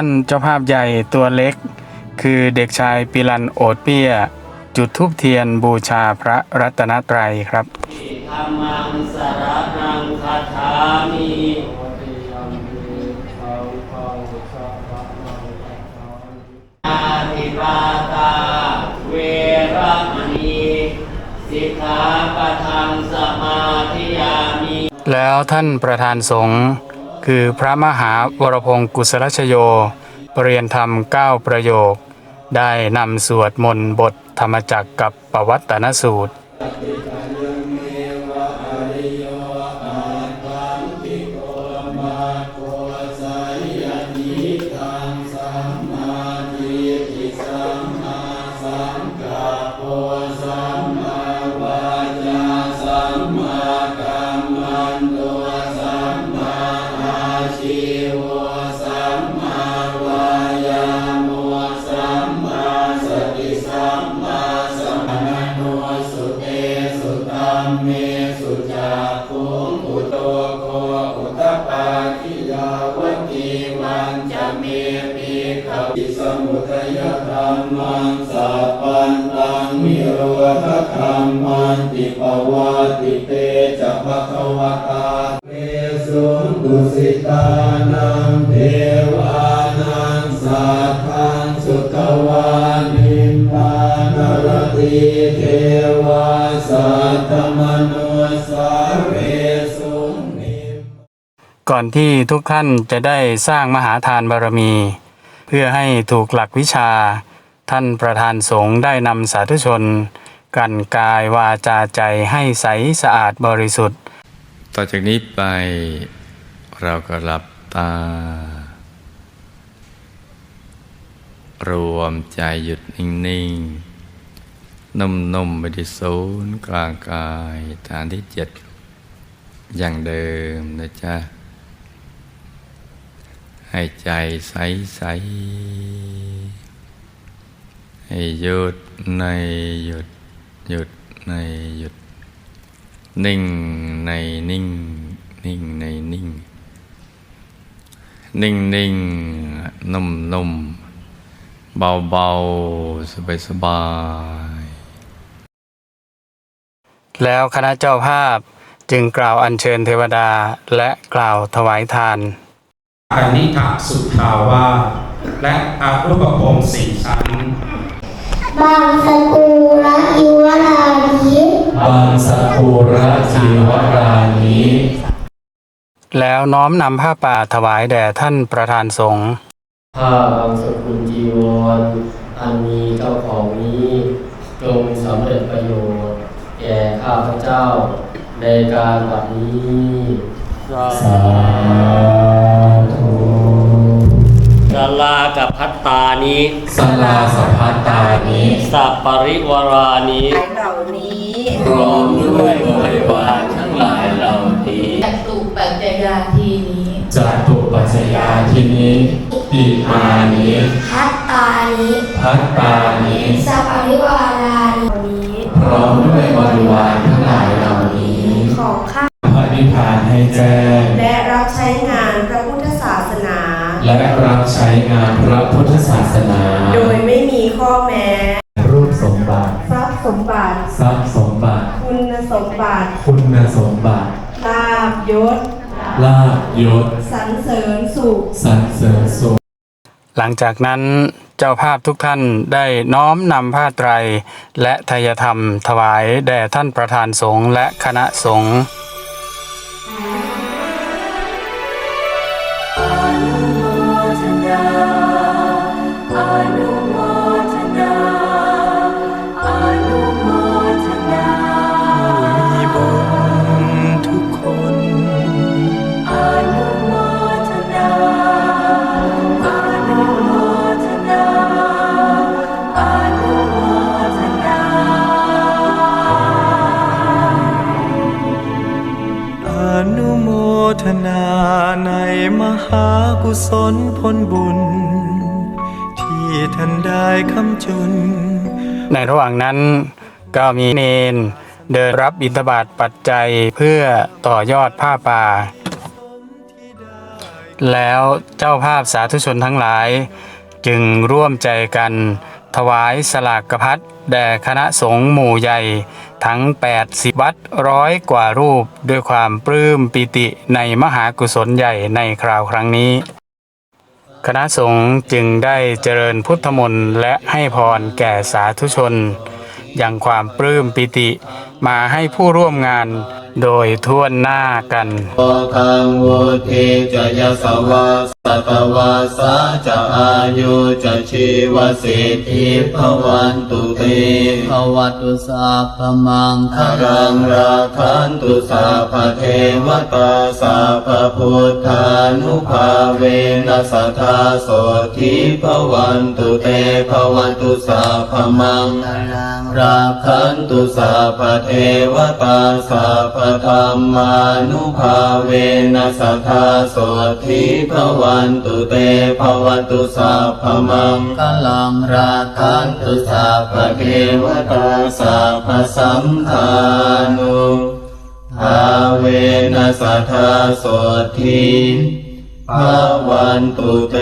ท่านเจ้าภาพใหญ่ตัวเล็ก คือเด็กชายปิลันโอดเปี้ยจุดธูปเทียนบูชาพระรัตนตรัยครับธรรมังสรนังคาถามิอาทิปาตาเวระมณีสิกขาปะทังสมาธิยามิแล้วท่านประธานสงฆ์ คือพระมหาวรพงศ์กุศลชโยปรริยนธรรมเก้าประโยค ได้นำสวดมนต์บทธรรมจักกับปวัตตนสูตร เมสุจาคุงอุตโตโคอุตปาทิยาวตีวันจะเมปีขปิสมุทยธรรมังสัพพันตังมิโรธธรรมันติปวัติเตจะภะคะวตาเมสุนตุสิตานังเทว ก่อนที่ทุกท่านจะได้สร้างมหาทานบารมี เพื่อให้ถูกหลักวิชา ท่านประธานสงฆ์ได้นำสาธุชน กันกายวาจาใจให้ใสสะอาดบริสุทธิ์ ต่อจากนี้ไปเราก็หลับตา รวมใจหยุดนิ่งๆ นุ่มๆไปที่ศูนย์กลางกายฐานที่เจ็ดอย่างเดิมนะจ๊ะ ให้ใจใสๆให้หยุดในหยุด หยุดในหยุด นิ่งในนิ่ง นิ่งในนิ่ง นิ่งนิ่งนุ่มนุ่มเบาเบาสบายสบาย แล้วคณะเจ้าภาพจึงกล่าวอัญเชิญเทวดาและกล่าวถวายทาน อนิถาสุทาวาสและอารุปภพสี่ชั้น บางสกุระอิวรานิบางสกุระจีวรานิแล้วน้อมนำผ้าป่าถวายแด่ท่านประธานสงฆ์ผ้าบางสกุลจีวรอันมีเจ้าของนี้จงสำเร็จประโยชน์ แก่ข้าพเจ้าในการบัดนี้สาธุกาลา กับพัตตานิสลาสัพพตานิสัปปริวารานิเหล่านี้พร้อมด้วยบริวารทั้งหลายเหล่านี้ จัตุปัจจยาทีนี้จตุปัจจยาทินี้อิมานิพัตตานิพัตตานิสัพพริวารานิพร้อมด้วยบริวารทั้งหลายเหล่านี้ ของข้าพระนิพพานให้แจ้งและ และรับใช้งานพระพุทธศาสนา โดยไม่มีข้อแม้ รูปสมบัติ ทรัพย์สมบัติ ทรัพย์สมบัติ คุณสมบัติคุณสมบัติ ลาบยศ ลาภยศสรรเสริญสุข สรรเสริญสุข หลังจากนั้นเจ้าภาพทุกท่านได้น้อมนำผ้าไตร และทายธรรมถวายแด่ท่านประธานสงฆ์และคณะสงฆ์ ทุกคนอนุโมทนาในมหา กุศลผลบุญ ที่ท่านได้คำจุน ในระหว่างนั้นก็มีเนน เดินรับบิณฑบาตปัจจัยเพื่อต่อยอดผ้าป่า แล้วเจ้าภาพสาธุชนทั้งหลาย จึงร่วมใจกัน ถวายสลากกพัดแด่คณะสงฆ์หมู่ใหญ่ ทั้ง 80 วัดร้อยกว่ารูป ด้วยความปลื้มปิติในมหากุศลใหญ่ในคราวครั้งนี้ คณะสงฆ์จึงได้เจริญพุทธมนต์และให้พรแก่สาธุชน อย่างความปลื้มปิติมาให้ผู้ร่วมงาน โดยทั่วหน้ากันโอคังวุธิจะยสวาสัตวาสาจะอายุจะชีวสิทธิภวันตุเตภวัตุสาพมังคารังราคันตุสาพเทวตาสาพพุทธานุภาเวนัสทธาโสทิภวันตุเตภวัตุสาพมังราคันตุสาพเทวตาสาพธรรมานุภาเวนัสธาโสทิภวันตุเตภวตุสาพมังกลังราคันตุสาพเทวตาสาพสัมทานุอาเวนัสธาโสทิภวันตุเต